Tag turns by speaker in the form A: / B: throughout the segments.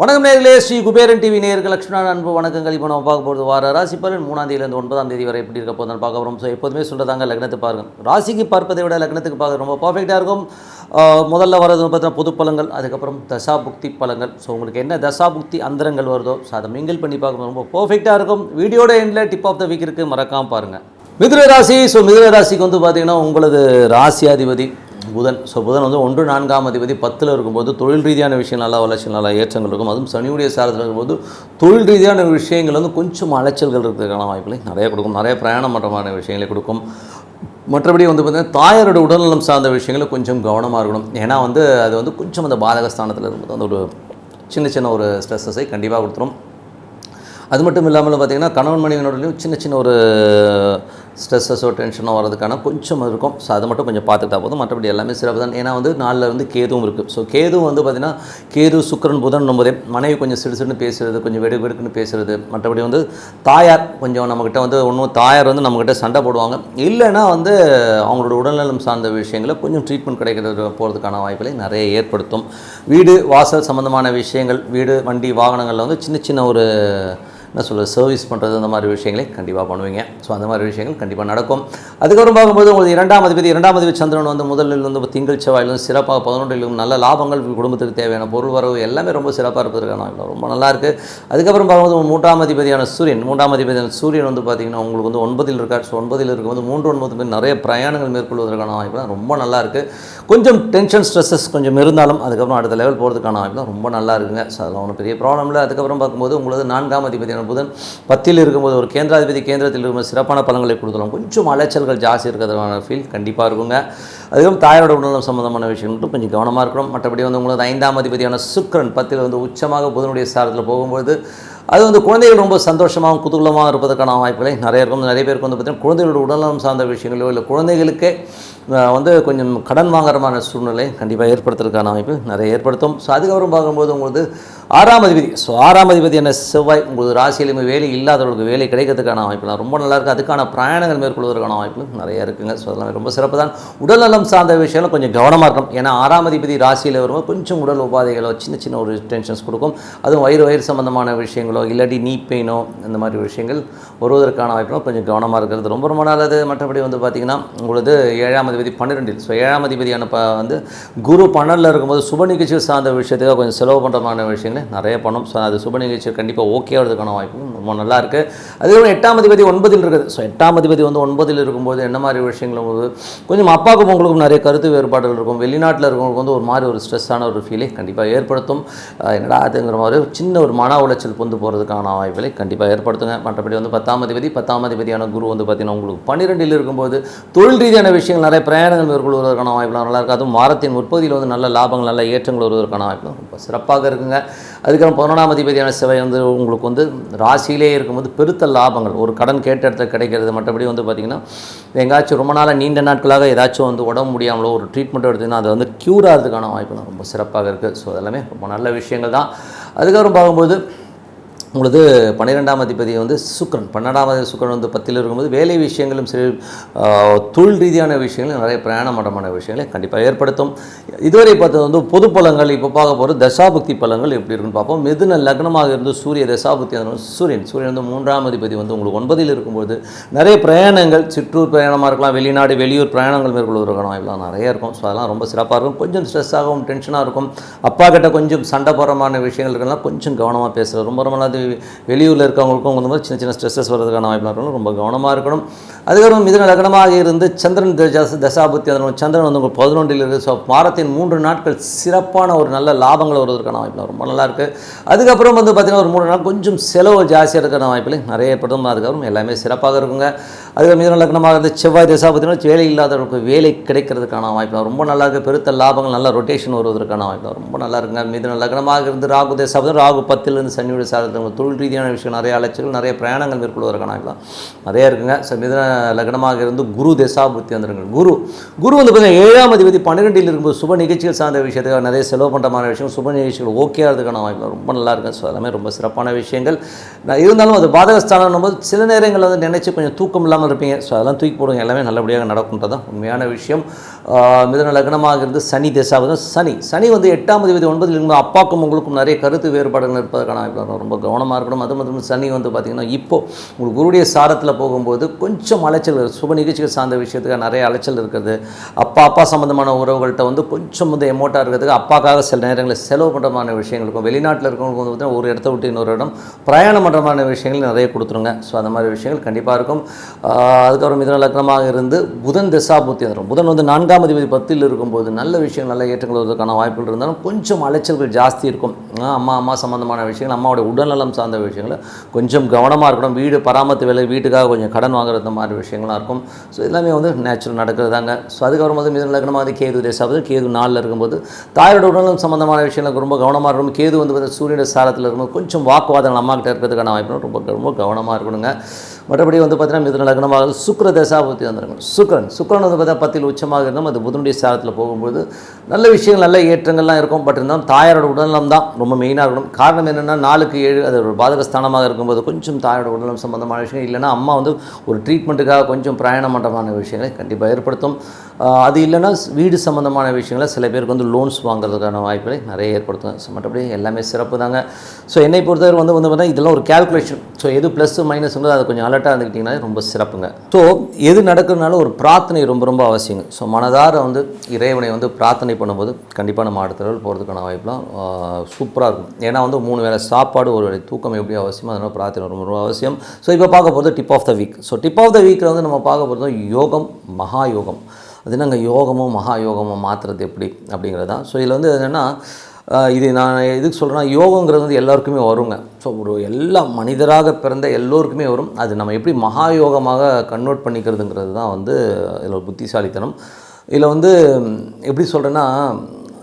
A: வணக்கம் நேர்களே ஸ்ரீ குபேரன் டிவி நேருக்கு லட்சுமணன் அன்பு வணக்கங்கள். இப்போ நம்ம பார்க்க போகிறது வார ராசி பலன். மூணாம் தேதியிலேருந்து ஒன்பதாம் தேதி வரை எப்படி இருக்க போதும் பார்க்க போகிறோம் ஸோ எப்போதுமே சொல்கிறதாங்க லக்னத்தை பாருங்கள் ராசிக்கு பார்ப்பதை விட லக்னத்துக்கு பார்க்க ரொம்ப பர்ஃபெக்டாக இருக்கும். முதல்ல வரது பார்த்தீங்கன்னா பொது பழங்கள் அதுக்கப்புறம் தசா புக்தி பழங்கள். ஸோ உங்களுக்கு என்ன தசா புக்தி அந்தரங்கள் வருதோ ஸோ அதை மிங்கிள் பண்ணி பார்க்கணும் ரொம்ப பர்ஃபெக்டாக இருக்கும். வீடியோட எண்டில் டிப் ஆஃப் த வீக் இருக்குது மறக்காமல் பாருங்கள் மிதுன ராசி ஸோ மிதுன ராசிக்கு வந்து பார்த்தீங்கன்னா உங்களது ராசியாதிபதி புதன். ஸோ புதன் வந்து ஒன்று நான்காம் அதிபதி பத்தில் இருக்கும்போது தொழில் ரீதியான விஷயம் நல்லா வளர்ச்சி நல்லா ஏற்றங்கள் இருக்கும். அதுவும் சனியுடைய சாரத்தில் இருக்கும்போது தொழில் ரீதியான விஷயங்கள் வந்து கொஞ்சம் அலைச்சல்கள் இருக்கிறதுக்கான வாய்ப்புகளை நிறைய கொடுக்கும். நிறைய பிரயாணம் பண்ணுறமான விஷயங்களை கொடுக்கும். மற்றபடி வந்து பார்த்திங்கன்னா தாயாரோட உடல்நலம் சார்ந்த விஷயங்களை கொஞ்சம் கவனமாக இருக்கணும். ஏன்னா வந்து அது வந்து கொஞ்சம் அந்த பாதகஸ்தானத்தில் இருக்கும்போது அந்த ஒரு சின்ன சின்ன ஒரு ஸ்ட்ரெஸ்ஸஸை கண்டிப்பாக கொடுத்துரும். அது மட்டும் இல்லாமல் பார்த்திங்கன்னா கணவன் மனைவினோடலையும் சின்ன சின்ன ஒரு ஸ்ட்ரெஸ்ஸஸோ டென்ஷனோ வரதுக்கான கொஞ்சம் இருக்கும். ஸோ அதை மட்டும் கொஞ்சம் பார்த்துக்கிட்டா போதும். மற்றபடி எல்லாமே சிறப்பு தான். ஏன்னா வந்து நாளில் வந்து கேதுவும் இருக்குது ஸோ கேது வந்து பார்த்திங்கன்னா கேது சுக்கரன் புதன் போதே மனைவி கொஞ்சம் சிடுசிடுன்னு பேசுகிறது கொஞ்சம் வெடு வெடுக்குன்னு பேசுகிறது மற்றபடி வந்து தாயார் கொஞ்சம் நம்மக்கிட்ட வந்து ஒன்றும் தாயார் வந்து நம்மக்கிட்ட சண்டை போடுவாங்க. இல்லைன்னா வந்து அவங்களோட உடல்நலம் சார்ந்த விஷயங்களை கொஞ்சம் ட்ரீட்மெண்ட் கிடைக்கிறது போகிறதுக்கான வாய்ப்புகளை நிறைய ஏற்படுத்தும். வீடு வாசல் சம்மந்தமான விஷயங்கள் வீடு வண்டி வாகனங்களில் வந்து சின்ன சின்ன ஒரு என்ன சொல்கிறது சர்வீஸ் பண்ணுறது அந்த மாதிரி விஷயங்களை கண்டிப்பாக பண்ணுவீங்க. ஸோ அந்த மாதிரி விஷயங்கள் கண்டிப்பாக நடக்கும். அதுக்கப்புறம் பார்க்கும்போது உங்களுக்கு இரண்டாம் அதிபதி இரண்டாம் அதிபதி சந்திரன் வந்து முதலில் வந்து திங்கள் செவ்வாயிலும் சிறப்பாக பதினொன்றிலும் நல்ல லாபங்கள் குடும்பத்துக்கு தேவையான பொருள் வரவு எல்லாமே ரொம்ப சிறப்பாக இருப்பதற்கான வாய்ப்பு ரொம்ப நல்லா இருக்குது அதுக்கப்புறம் பார்க்கும்போது மூன்றாம் அதிபதியான சூரியன் மூன்றாம் அதிபதியான சூரியன் வந்து பார்த்திங்கன்னா உங்களுக்கு வந்து ஒன்பதில் இருக்கார். ஸோ ஒன்பதில் இருக்கும்போது மூன்று ஒன்பது பேர் நிறைய பிரயாணங்கள் மேற்கொள்வதற்கான வாய்ப்புலாம் ரொம்ப நல்லா இருக்குது கொஞ்சம் டென்ஷன் ஸ்ட்ரெஸ்ஸஸ் கொஞ்சம் இருந்தாலும் அதுக்கப்புறம் அடுத்த லெவல் போகிறதுக்கான வாய்ப்புலாம் ரொம்ப நல்லா இருக்குங்க. ஸோ அதெல்லாம் ஒன்றும் பெரிய ப்ராப்ளம் இல்லை. அதுக்கப்புறம் பார்க்கும்போது உங்களது நான்காம் அதிபதியான புதன் பத்தில் இருக்கும்போது ஒரு கேந்திராதிபதி கேந்திரத்தில் இருக்கும்போது சிறப்பான பலன்களை கொடுத்துரும் கொஞ்சம் அலைச்சல்கள் ஜாஸ்தி இருக்கிறதுக்கான ஃபீல் கண்டிப்பாக இருக்குங்க. அதுவும் தாயோட உடல்நலம் சம்மந்தமான விஷயம் மட்டும் கொஞ்சம் கவனமாக இருக்கணும். மற்றபடி வந்து உங்களுக்கு ஐந்தாம் அதிபதியான சுக்கிரன் பத்தில் வந்து உச்சமாக புதனுடைய சாரத்தில் போகும்போது அது வந்து குழந்தைகள் ரொம்ப சந்தோஷமாகவும் குதூகலமாக இருப்பதற்கான வாய்ப்புகளை நிறைய இருக்கும். நிறைய பேருக்கு வந்து பார்த்திங்கன்னா குழந்தைகளோட உடல்நலம் சார்ந்த விஷயங்களோ இல்லை குழந்தைகளுக்கே வந்து கொஞ்சம் கடன் வாங்குறமான சூழ்நிலை கண்டிப்பாக ஏற்படுத்துறதுக்கான வாய்ப்பு நிறைய ஏற்படுத்தும். ஸோ அதுக்கப்புறம் பார்க்கும்போது உங்களுக்கு ஆறாம் அதிபதி. ஸோ ஆறாம் அதிபதி என்ன? செவ்வாய். உங்களுக்கு ராசியிலுமே வேலை இல்லாதவர்களுக்கு வேலை கிடைக்கிறதுக்கான வாய்ப்புலாம் ரொம்ப நல்லா இருக்குது அதுக்கான பிரயாணங்கள் மேற்கொள்வதற்கான வாய்ப்புகள் நிறைய இருக்குங்க. ஸோ அதெல்லாம் ரொம்ப சிறப்பு தான் உடல்நலம் சார்ந்த விஷயம்லாம் கொஞ்சம் கவனமாக இருக்கும் ஏன்னா ஆறாம் அதிபதி ராசியில் வரும்போது கொஞ்சம் உடல் உபாதைகளோ சின்ன சின்ன ஒரு டென்ஷன்ஸ் கொடுக்கும். அதுவும் வயிறு வயிறு சம்மந்தமான விஷயங்களோ இல்லாட்டி நீ பெயினோ இந்த மாதிரி விஷயங்கள் வருவதற்கான வாய்ப்புலாம் கொஞ்சம் கவனமாக இருக்கிறது ரொம்ப ரொம்ப நல்லது. மற்றபடி வந்து பார்த்திங்கன்னா உங்களது ஏழாம் அதிபதி பன்னிரெண்டில். ஸோ ஏழாம் அதிபதியான ப வந்து குரு பன்னெண்டில் இருக்கும்போது சுப நிகழ்ச்சி சார்ந்த விஷயத்துக்காக கொஞ்சம் செலவு பண்ணுறமான விஷயங்களை நிறைய பண்ணும். ஸோ அது சுப நிகழ்ச்சி கண்டிப்பாக ஓகே ஆகிறதுக்கான வாய்ப்பும் ரொம்ப நல்லா இருக்குது அதுக்கப்புறம் எட்டாம் அதிபதி ஒன்பதில் இருக்குது. ஸோ எட்டாம் அதிபதி வந்து ஒன்பதில் இருக்கும்போது என்ன மாதிரி விஷயங்களும் போது கொஞ்சம் அப்பாவுக்கும் உங்களுக்கும் நிறைய கருத்து வேறுபாடுகள் இருக்கும். வெளிநாட்டில் இருக்கவங்களுக்கு வந்து ஒரு மாதிரி ஒரு ஸ்ட்ரெஸ்ஸான ஒரு ஃபீலை கண்டிப்பாக ஏற்படுத்தும். என்னடா அதுங்கிற மாதிரி ஒரு சின்ன ஒரு மன உளைச்சல் பொந்து போகிறதுக்கான வாய்ப்புகளை கண்டிப்பாக ஏற்படுத்துங்க. மற்றபடி வந்து பத்தாம் அதிபதி பத்தாம் அதிபதியான குரு வந்து பார்த்திங்கன்னா உங்களுக்கு பன்னிரெண்டில் இருக்கும்போது தொழில் ரீதியான விஷயங்கள் நிறைய பிரயாணங்கள் மேற்கொள்வதற்கான வாய்ப்புலாம் நல்லா அதுவும் வாரத்தின் முற்பகுதியில் வந்து நல்ல லாபங்கள் நல்ல ஏற்றங்கள் வருவதற்கான வாய்ப்புலாம் ரொம்ப சிறப்பாக இருக்குங்க. அதுக்கப்புறம் பதினொன்றாம் அதிபதியான சிவை வந்து உங்களுக்கு வந்து ராசியிலே இருக்கும்போது பெருத்த லாபங்கள். ஒரு கடன் கேட்ட இடத்துல கிடைக்கிறது மற்றபடி வந்து பார்த்திங்கன்னா எங்காச்சும் ரொம்ப நாளாக நீண்ட நாட்களாக ஏதாச்சும் வந்து உடம்பு முடியாமலோ ஒரு ட்ரீட்மெண்ட் எடுத்திங்கன்னா அது வந்து க்யூர் ஆகிறதுக்கான வாய்ப்புலாம் ரொம்ப சிறப்பாக இருக்குது ஸோ அதெல்லாமே ரொம்ப நல்ல விஷயங்கள் தான். அதுக்கப்புறம் பார்க்கும்போது உங்களது பன்னிரெண்டாம் அதிபதி வந்து சுக்கரன் பன்னெண்டாம் அதிபதி சுக்கரன் வந்து பத்தில் இருக்கும்போது வேலை விஷயங்களும் சரி தொழில் ரீதியான விஷயங்களும் நிறைய பிரயாணம் மட்டமான விஷயங்களை கண்டிப்பாக ஏற்படுத்தும். இதுவரை பார்த்தது வந்து பொது பலங்கள் இப்போ பார்க்க போகிற தசாபக்தி பலங்கள் எப்படி இருக்குன்னு பார்ப்போம். மிதுன லக்னமாக இருந்து சூரிய தசாபக்தி சூரியன் சூரியன் வந்து மூன்றாம் அதிபதி வந்து உங்களுக்கு ஒன்பதில் இருக்கும்போது நிறைய பிரயாணங்கள் சிற்றூர் பிரயாணமாக இருக்கலாம் வெளிநாடு வெளியூர் பிரயாணங்கள் மேற்கொள்வதற்கான இதெல்லாம் நிறைய இருக்கும். ஸோ அதெல்லாம் ரொம்ப சிறப்பாக இருக்கும். கொஞ்சம் ஸ்ட்ரெஸ்ஸாகவும் டென்ஷனாக இருக்கும். அப்பா கிட்ட கொஞ்சம் சண்டை போகிறமான விஷயங்கள் இருக்கலாம் கொஞ்சம் கவனமாக பேசுகிறது ரொம்ப ரொம்ப நல்லது. வெளியூரில் இருக்கவங்களுக்கும் இந்த மாதிரி சின்ன சின்ன ஸ்ட்ரெஸ்ஸஸ் வர்றதுக்கான வாய்ப்பு இருக்கணும். ரொம்ப கவனமாக இருக்கணும். அதுக்கப்புறம் மிதன லக்னமாக இருந்து சந்திரன் தசா- தசாபுத்தி அதனால் சந்திரன் வந்து உங்களுக்கு பதினொன்றில் இருக்குது ஸோ வாரத்தின் மூன்று நாட்கள் சிறப்பான ஒரு நல்ல லாபங்கள் வருவதற்கான வாய்ப்பு ரொம்ப நல்லாயிருக்கு அதுக்கப்புறம் வந்து பார்த்திங்கன்னா ஒரு மூணு நாள் கொஞ்சம் செலவு ஜாஸ்தியாக இருக்கிற வாய்ப்பில் நிறைய ஏற்படும் அதுக்கப்புறம் எல்லாமே சிறப்பாக இருக்குங்க. அதுக்கு மிதன லக்னமாக இருந்து செவ்வாய் தசாபத்தினா வேலை இல்லாதவர்களுக்கு வேலை கிடைக்கிறதுக்கான வாய்ப்பு ரொம்ப நல்லா இருக்குது பெருத்த லாபங்கள் நல்ல ரொட்டேஷன் வருவதற்கான வாய்ப்பு ரொம்ப நல்லா இருக்குங்க. மிதன லக்னமாக இருந்து ராகு தசாபதம் ராகு பத்திலிருந்து சனியுடைய சாதத்தை தொழில் ரீதியான விஷயம் நிறைய அலைச்சல்கள் நிறைய பிரயாணங்கள் மேற்கொள்வதற்கான வாய்ப்புலாம் நிறைய இருக்குங்க. ஸோ மிதன லக்னமாக இருந்து குரு தசாபுத்தி வந்துருங்க குரு குரு வந்து பார்த்தீங்கன்னா ஏழாம் அதிபதி பன்னிரெண்டில் இருக்கும்போது சுப நிகழ்ச்சிகள் சார்ந்த விஷயத்துக்காக நிறைய செலவு பண்ணுறமான விஷயம் சுப நிகழ்ச்சிகள் ஓகே ஆகிறதுக்கான வாய்ப்பு ரொம்ப நல்லா இருக்கும் ஸோ எல்லாமே ரொம்ப சிறப்பான விஷயங்கள். நான் இருந்தாலும் அது பாதகஸ்தானம் போது சில நேரங்களில் வந்து நினச்சி கொஞ்சம் தூக்கம் இல்லாமல் இருப்பீங்க. ஸோ அதெல்லாம் தூக்கி போடுங்க. எல்லாமே நல்லபடியாக நடக்கும்ன்றது தான் உண்மையான விஷயம். மிதன லக்னமாக இருந்து சனி தசாபதம் சனி சனி வந்து எட்டாம் தேதி ஒன்பதில் இருந்து அப்பாக்கும் உங்களுக்கும் நிறைய கருத்து வேறுபாடுகள் இருப்பதற்கான வாய்ப்பு ரொம்ப கவனம் கவனமாக இருக்கணும். அது மட்டும் சனி வந்து பார்த்திங்கன்னா இப்போ உங்களுக்கு குருடைய சாரத்தில் போகும்போது கொஞ்சம் அலைச்சல் சுப நிகழ்ச்சிகள் சார்ந்த விஷயத்துக்கு நிறைய அலைச்சல் இருக்கிறது அப்பா அப்பா சம்மந்தமான உறவுகள்கிட்ட வந்து கொஞ்சம் வந்து எமோட்டாக இருக்கிறதுக்கு அப்பாக்காக சில நேரங்களில் செலவு பண்ணுறமான விஷயங்கள் இருக்கும். வெளிநாட்டில் இருக்கிறவங்களுக்கு வந்து பார்த்தீங்கன்னா ஒரு இடத்த விட்டு இன்னொரு இடம் பிரயாணம் பண்ணுறமான விஷயங்கள் நிறைய கொடுத்துருங்க. ஸோ அந்த மாதிரி விஷயங்கள் கண்டிப்பாக இருக்கும். அதுக்கப்புறம் மிதன லக்னமாக இருந்து புதன் தசாபுத்தி வந்துடும் புதன் வந்து நான்காம் அதிபதி பத்தில் இருக்கும்போது நல்ல விஷயங்கள் நல்ல ஏற்றங்கள் வருவதற்கான வாய்ப்புகள் இருந்தாலும் கொஞ்சம் அலைச்சல்கள் ஜாஸ்தி இருக்கும். அம்மா அம்மா சம்மந்தமான விஷயங்கள் அம்மாவுடைய உடல்நலம் சார்ந்த விஷயங்கள் கொஞ்சம் கவனமாக இருக்கணும். வீடு பராமரித்து வேலை வீட்டுக்காக கொஞ்சம் கடன் வாங்குறது மாதிரி விஷயங்களாக இருக்கும். ஸோ எல்லாமே வந்து நேச்சுரல் நடக்கிறதாங்க. ஸோ அதுக்கப்புறம் வந்து மிதன லக்னமாக வந்து கேது தேசாவது கேது நாளில் இருக்கும்போது தாயோட உடலும் சம்மந்தமான விஷயங்களுக்கு ரொம்ப கவனமாக இருக்கணும். கேது வந்து பார்த்தீங்கன்னா சூரியனுடைய சாரத்தில் இருக்கும்போது கொஞ்சம் வாக்குவாதங்கள் அம்மாக்கிட்ட இருக்கிறதுக்கான வாய்ப்பு ரொம்ப ரொம்ப கவனமாக இருக்கணுங்க. மற்றபடி வந்து பார்த்தீங்கன்னா மிதுன லக்னமாக சுக்கிர தசாபத்தி வந்துருங்க சுக்கரன். சுக்கரன் வந்து பார்த்தீங்கன்னா பத்தில் உச்சமாக இருந்தோம் அது புதனுடைய சாரத்தில் போகும்போது நல்ல விஷயங்கள் நல்ல ஏற்றங்கள்லாம் இருக்கும். பட் இருந்தாலும் தாயாரோட உடல்நலம் தான் ரொம்ப மெயினாக இருக்கணும். காரணம் என்னென்னா நாளுக்கு ஏழு அது ஒரு பாதக ஸ்தானமாக இருக்கும்போது கொஞ்சம் தாயோட உடல்நலம் சம்பந்தமான விஷயம் இல்லைன்னா அம்மா வந்து ஒரு ட்ரீட்மெண்ட்டுக்காக கொஞ்சம் பிரயாணம் பண்ணுறமான விஷயங்களை கண்டிப்பாக ஏற்படுத்தும். அது இல்லைன்னா வீடு சம்மந்தமான விஷயங்களை சில பேருக்கு வந்து லோன்ஸ் வாங்குறதுக்கான வாய்ப்புகளை நிறைய ஏற்படுத்தும். ஸோ மற்றபடி எல்லாமே சிறப்பு தாங்க. ஸோ என்னை பொறுத்தவரை வந்து வந்து பார்த்தீங்கன்னா இதெல்லாம் ஒரு கேல்குலேஷன் ஸோ எது ப்ளஸ் மைனஸ்ங்கிறது அதை கொஞ்சம் அலர்ட்டாக இருந்துக்கிட்டிங்கன்னா ரொம்ப சிறப்புங்க. ஸோ எது நடக்கிறதுனால ஒரு பிரார்த்தனை ரொம்ப ரொம்ப அவசியங்க. ஸோ மனதார வந்து இறைவனை வந்து பிரார்த்தனை பண்ணும்போது கண்டிப்பாக நம்ம அடுத்த லெவல் போகிறதுக்கான வாய்ப்புலாம் சூப்பராக இருக்கும். ஏன்னா வந்து மூணு வேளை சாப்பாடு ஒரு வேலை தூக்கம் எப்படி அவசியமோ அதனால் பிரார்த்தனை ரொம்ப ரொம்ப அவசியம். ஸோ இப்போ பார்க்க போகிறது tip of the week so tip of the வீக்கில் வந்து நம்ம பார்க்க போகிறது யோகம் மகா யோகம் அது நாங்கள் யோகமோ மகா யோகமோ மாற்றுறது எப்படி அப்படிங்கிறது தான் ஸோ இதில் வந்து என்னென்னா இது நான் எதுக்கு சொல்கிறேன்னா யோகங்கிறது வந்து எல்லாருக்குமே வருங்க. ஸோ ஒரு எல்லா மனிதராக பிறந்த எல்லோருக்குமே வரும். அது நம்ம எப்படி மகா யோகமாக கன்வெர்ட் பண்ணிக்கிறதுங்கிறது தான் வந்து இதில் ஒரு புத்திசாலித்தனம். இதில் வந்து எப்படி சொல்கிறேன்னா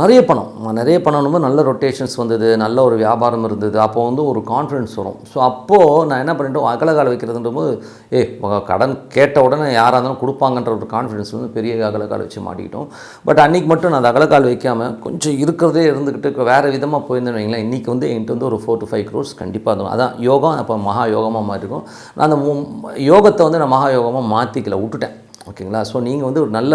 A: நிறைய பணம். நிறைய பணம் நல்ல ரொட்டேஷன்ஸ் வந்தது நல்ல ஒரு வியாபாரம் இருந்தது. அப்போ வந்து ஒரு கான்ஃபிடன்ஸ் வரும். ஸோ அப்போது நான் என்ன பண்ணிட்டோம் அகலகால் வைக்கிறதுன்ற போது ஏ கடன் கேட்ட உடனே யாராக இருந்தாலும் கொடுப்பாங்கன்ற ஒரு கான்ஃபிடன்ஸ் வந்து பெரிய அகலக்கால் வச்சு மாட்டிக்கிட்டோம். பட் அன்றைக்கி மட்டும் நான் அந்த அகலக்கால் வைக்காமல் கொஞ்சம் இருக்கிறதே இருந்துக்கிட்டு வேறு விதமாக போயிருந்தேன் வைங்களேன். இன்றைக்கி வந்து என்கிட்ட வந்து ஒரு ஃபோர் டு ஃபைவ் க்ரோர்ஸ் கண்டிப்பாக இருக்கும் அதான் யோகம் அப்போ மகா யோகமாக மாறிருக்கும் நான் அந்த யோகத்தை வந்து நான் மகா யோகமாக மாற்றிக்கல விட்டுட்டேன். ஓகேங்களா? ஸோ நீங்கள் வந்து ஒரு நல்ல